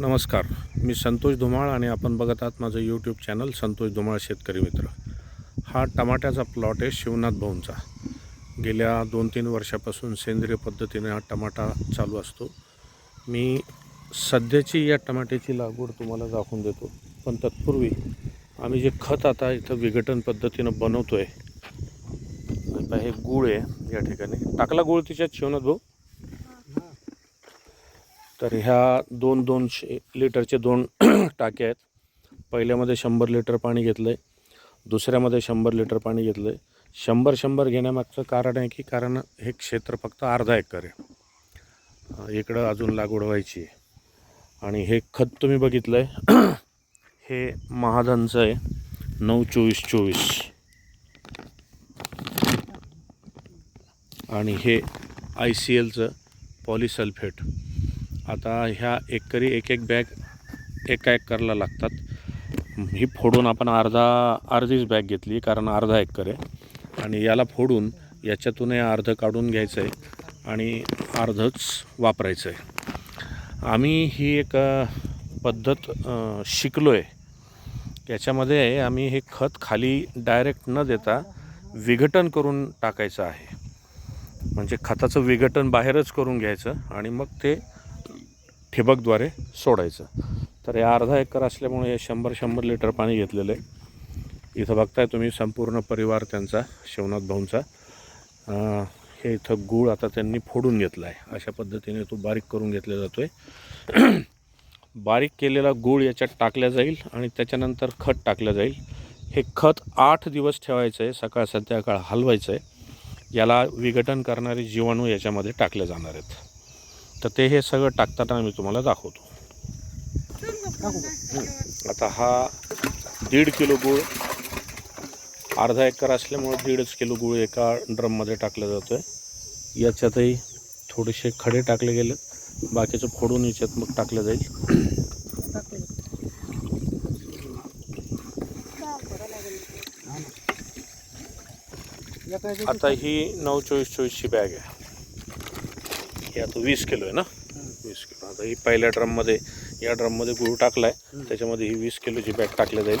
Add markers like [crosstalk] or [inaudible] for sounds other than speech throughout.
नमस्कार. मी संतोष धुमाळ आणि आपण बघत आहात माझं यूट्यूब चॅनल संतोष धुमाळ शेतकरी मित्र. हा टमाट्याचा प्लॉट आहे शिवनाथ भाऊंचा. गेल्या दोन तीन वर्षापासून सेंद्रिय पद्धतीने हा टमाटा चालू असतो. मी सध्याची या टमाट्याची लागवड तुम्हाला दाखवून देतो. पण तत्पूर्वी आम्ही जे खत आता इथं विघटन पद्धतीनं बनवतो आहे आता हे गूळ आहे या ठिकाणी. टाकला गूळ तिच्यात शिवनाथ भाऊ? तर ह्या दोन दोनशे लिटरचे दोन [clears throat] टाके आहेत. पहिल्यामध्ये शंभर लिटर पाणी घेतलं आहे दुसऱ्यामध्ये शंभर लिटर पाणी घेतलं आहे शंभर शंभर घेण्यामागचं कारण आहे की कारण हे क्षेत्र फक्त अर्धा एकर आहे. इकडं अजून लागवड व्हायची आहे. आणि हे खत तुम्ही बघितलं आहे [clears throat] हे महाधनचं आहे. नऊ चोवीस चोवीस. आणि हे आय सी एलचं पॉलिसल्फेट आता ह्या एकरी एक एक बॅग एका एकरला लागतात. ही फोडून आपण अर्धा अर्धीच बॅग घेतली कारण अर्धा एकर आहे. आणि याला फोडून याच्यातून हे अर्ध काढून घ्यायचं आहे आणि अर्धच वापरायचं आहे आम्ही ही एक पद्धत शिकलो आहे याच्यामध्ये आम्ही हे खत खाली डायरेक्ट न देता विघटन करून टाकायचं आहे. म्हणजे खताचं विघटन बाहेरच करून घ्यायचं आणि मग ते ठिबकद्वारे सोडायचं. तर हे अर्धा एकर असल्यामुळे हे शंभर शंभर लिटर पाणी घेतलेलं आहे. इथं बघताय तुम्ही संपूर्ण परिवार त्यांचा शिवनाथ भाऊंचा. हे इथं गूळ आता त्यांनी फोडून घेतला आहे. अशा पद्धतीने तो बारीक करून घेतला जातो आहे [clears throat] बारीक केलेला गूळ याच्यात टाकल्या जाईल आणि त्याच्यानंतर खत टाकलं जाईल. हे खत आठ दिवस ठेवायचं आहे सकाळ संध्याकाळ हलवायचं आहे याला विघटन करणारे जीवाणू याच्यामध्ये टाकले जाणार आहेत. तर ते हे सगळं टाकताना मी तुम्हाला दाखवतो. आता हा दीड किलो गूळ अर्धा एकर असल्यामुळे दीडच किलो गूळ एका ड्रममध्ये टाकला जातो आहे याच्यातही थोडेसे खडे टाकले गेले बाकीचं फोडून याच्यात मग टाकलं जाईल. आता ही नऊ चोवीस चोवीसची बॅग आहे. ही आता वीस किलो आहे ना? वीस किलो. आता ही पहिल्या ड्रममध्ये या ड्रममध्ये गुळ टाकला आहे त्याच्यामध्ये ही वीस किलोची बॅग टाकल्या जाईल.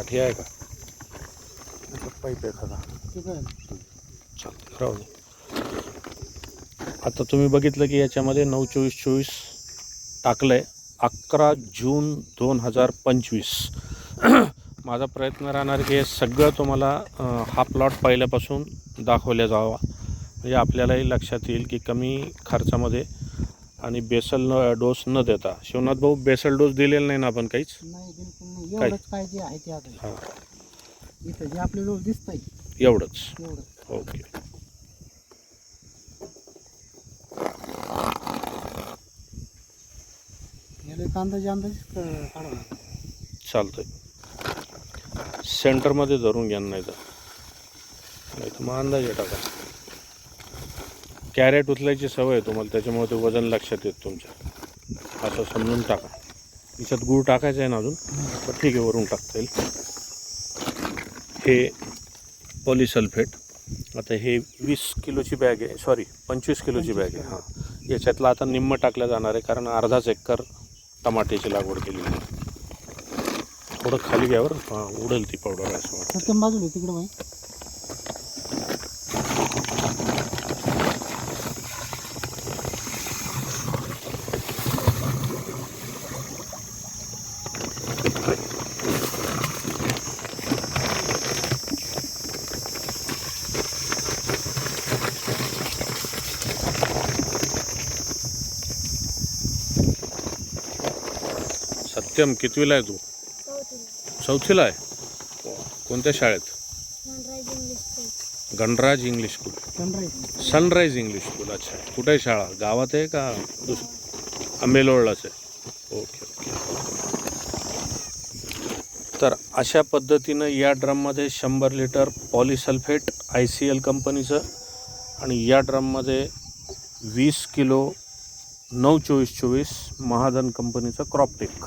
काठी आहे का? पाईप एखादा चालतं राहू दे. आता तुम्ही बघितलं की याच्यामध्ये नऊ चोवीस चोवीस टाकलं आहे अकरा जून दोन हजार पंचवीस. [clears throat] माझा प्रयत्न राहणार की हे सगळं तुम्हाला हा प्लॉट पहिल्यापासून दाखवल्या जावा. म्हणजे आपल्यालाही लक्षात येईल की कमी खर्चामध्ये आणि बेसल न डोस न देता. शिवनाथ भाऊ बेसल डोस दिलेला नाही ना आपण काहीच नाही बिलकुल नाही काय? एवढंच काय? जे आहे ते आता हां. इथं जे आपले रोज दिसतंय. एवढंच. एवढं. ओके. याला एक अंदाजे अंदाज काढावा लागेल. चालतंय. सेंटरमध्ये धरून घ्या नाही तर. नाही तर मग अंदाजे टाका. कॅरेट उचलायची सवय आहे तुम्हाला त्याच्यामुळे ते वजन लक्षात येत तुमच्या. असं समजून टाका. याच्यात गूळ टाकायचं आहे ना अजून? तर ठीक आहे वरून टाकता येईल. हे पॉलिसल्फेट. आता हे वीस किलोची बॅग आहे सॉरी पंचवीस किलोची बॅग आहे हां. याच्यातलं आता निम्म टाकलं जाणार आहे कारण अर्धाच एकर टमाट्याची लागवड केली आहे. थोडं खाली घ्यावर हां उडेल ती पावडर असं वाटतं तिकडं बाई सत्यम कितवीला आहे तू? चौथीला. आहे? कोणत्या शाळेत? Ganaraj English school. Sunrise English school अच्छा. कुठे शाळा? गावात आहे का दुस? आंबेलोळलाच आहे. Okay okay. तर अशा पद्धतीनं या ड्रममध्ये शंभर litre polysulphate I C L कंपनीचं आणि या ड्रममध्ये वीस किलो नऊ चोवीस चोवीस महादन कंपनीचं क्रॉपटेक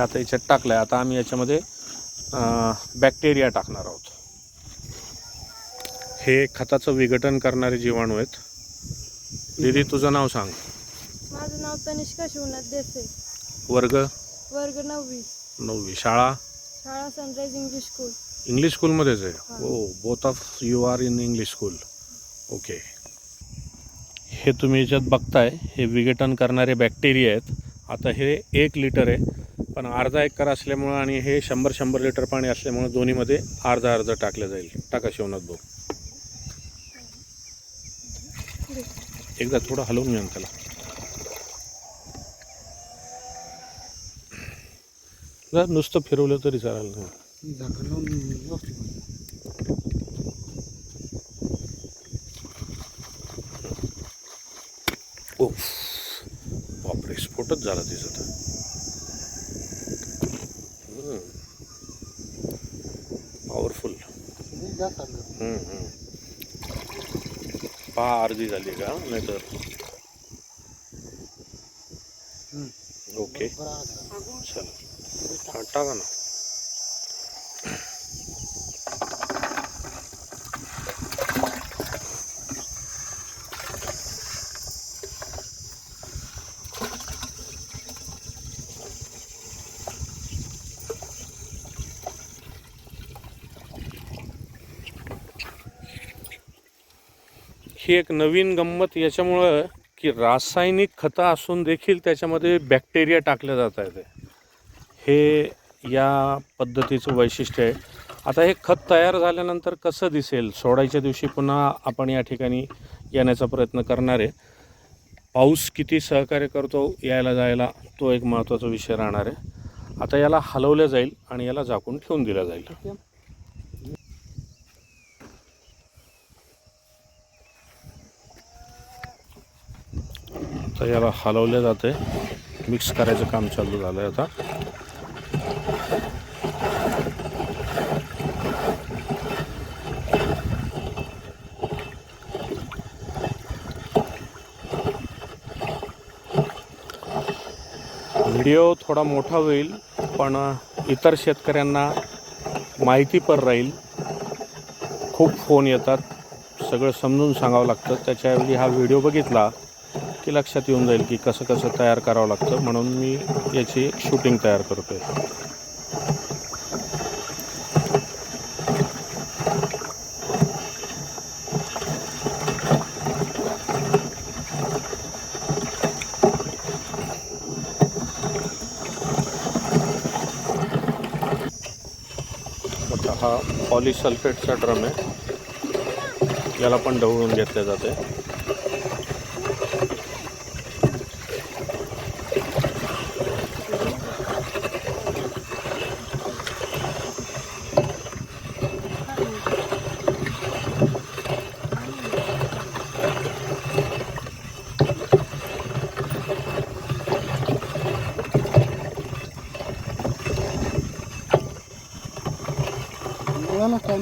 हे आता याच्यात टाकलं आहे आता आम्ही याच्यामध्ये बॅक्टेरिया टाकणार आहोत. हे खताचं विघटन करणारे जीवाणू आहेत. दीदी तुझं नाव सांग. माझं नाव तनिष्का शिवनाथ देसाई. वर्ग? वर्ग नववी. नववी. शाळा? शाळा सनराईज इंग्लिश स्कूल इंग्लिश स्कूलमध्येच आहे. हो. Both of you are in English school okay हे तुम्ही याच्यात बघताय हे विघटन करणारे बॅक्टेरिया आहेत. आता हे एक लिटर आहे. पण अर्धा एकर असल्यामुळं आणि हे शंभर शंभर लिटर पाणी असल्यामुळं दोन्हीमध्ये अर्धा अर्धा टाकलं जाईल. टाका शिवनाथ भाऊ. एकदा थोडं हलवून घेऊन त्याला. जर नुसतं फिरवलं तरी चालेल ना. बापरे स्फोटच झाला दिसत. आहे पॉवरफुल. पहा अर्धी झाली का? नाही तर. ओके. चला. टाका ना. ही एक नवीन गंमत याच्यामुळं की रासायनिक खतं असून देखील त्याच्यामध्ये बॅक्टेरिया टाकले जात आहेत. हे या पद्धतीचं वैशिष्ट्य आहे. आता हे खत तयार झाल्यानंतर कसं दिसेल? सोडायच्या दिवशी पुन्हा आपण या ठिकाणी येण्याचा प्रयत्न करणार आहे. पाऊस किती सहकार्य करतो यायला जायला तो एक महत्त्वाचा विषय राहणार आहे. आता याला हलवलं जाईल आणि याला झाकून ठेवून दिलं जाईल. तर याला हलवले जाते. मिक्स करायचं काम चालू झालं आहे आता. व्हिडिओ थोडा मोठा होईल पण इतर शेतकऱ्यांना माहिती पण राहील. खूप फोन येतात. सगळं समजून सांगावं लागतं. त्याच्याऐवजी हा व्हिडिओ बघितला. की लक्षात येऊन जाईल की कसं कसं तयार करावं लागतं म्हणून मी याची एक शूटिंग तयार करतो आहे हा हा पॉलिसल्फेटचा ड्रम आहे. याला पण ढवळून घेतले जाते.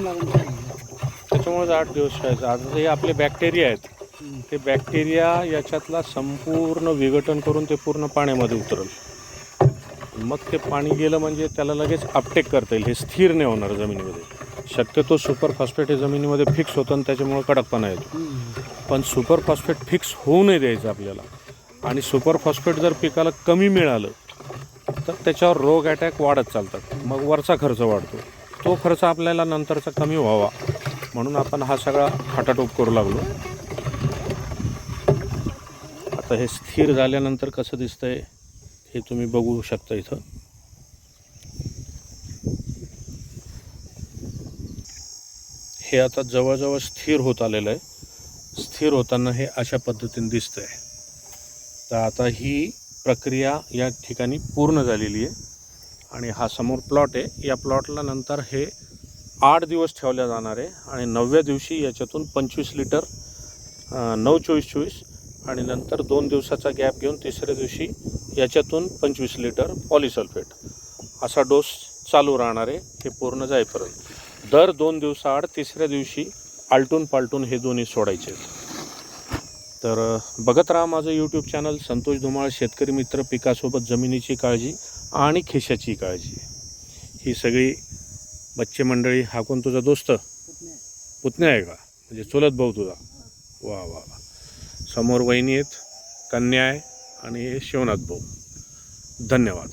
टाइम लागेल त्याच्यामुळेच आठ दिवस ठेवायचं आता हे आपले बॅक्टेरिया आहेत. ते बॅक्टेरिया याच्यातला संपूर्ण विघटन करून ते पूर्ण पाण्यामध्ये उतरल. मग ते पाणी गेलं म्हणजे त्याला लगेच अपटेक करता येईल. हे स्थिर नाही होणार जमिनीमध्ये. शक्यतो सुपर फॉस्फेट हे जमिनीमध्ये फिक्स होतं आणि त्याच्यामुळे कडकपणा येतो. पण सुपर फॉस्फेट फिक्स होऊ नाही द्यायचं आपल्याला. आणि सुपर फॉस्फेट जर पिकाला कमी मिळालं तर त्याच्यावर रोग अटॅक वाढत चालतात. मग वरचा खर्च वाढतो. तो खर्च आपल्याला नंतरचा कमी व्हावा. म्हणून आपण हा सगळा खाटाटोप करू लागलो. आता हे स्थिर झाल्यानंतर कसं दिसतंय हे तुम्ही बघू शकता इथं. हे आता जवळजवळ स्थिर होत आलेलं आहे. स्थिर होताना हे अशा पद्धतीने दिसतंय. तर आता ही प्रक्रिया या ठिकाणी पूर्ण झालेली आहे. आणि हा समोर प्लॉट आहे. या प्लॉटला नंतर हे आठ दिवस ठेवल्या जाणार आहे आणि नवव्या दिवशी याच्यातून पंचवीस लिटर नऊ चोवीस चोवीस आणि नंतर दोन दिवसाचा गॅप घेऊन तिसऱ्या दिवशी याच्यातून पंचवीस लिटर पॉलिसल्फेट असा डोस चालू राहणार आहे हे पूर्ण जाईपर्यंत. दर दोन दिवसाआड तिसऱ्या दिवशी आलटून पालटून हे दोन्ही सोडायचे. तर बघत राहा माझं यूट्यूब चॅनल संतोष धुमाळ शेतकरी मित्र पिकासोबत जमिनीची काळजी आणि खिशाची काळजी. ही सगळी बच्चे मंडळी हा कोण तुझा दोस्त? पुतण्या आहे का? म्हणजे चुलत भाऊ तुझा. वा वा वा. समोर वहिनी आहेत कन्या आहे आणि शिवनाथ भाऊ. धन्यवाद.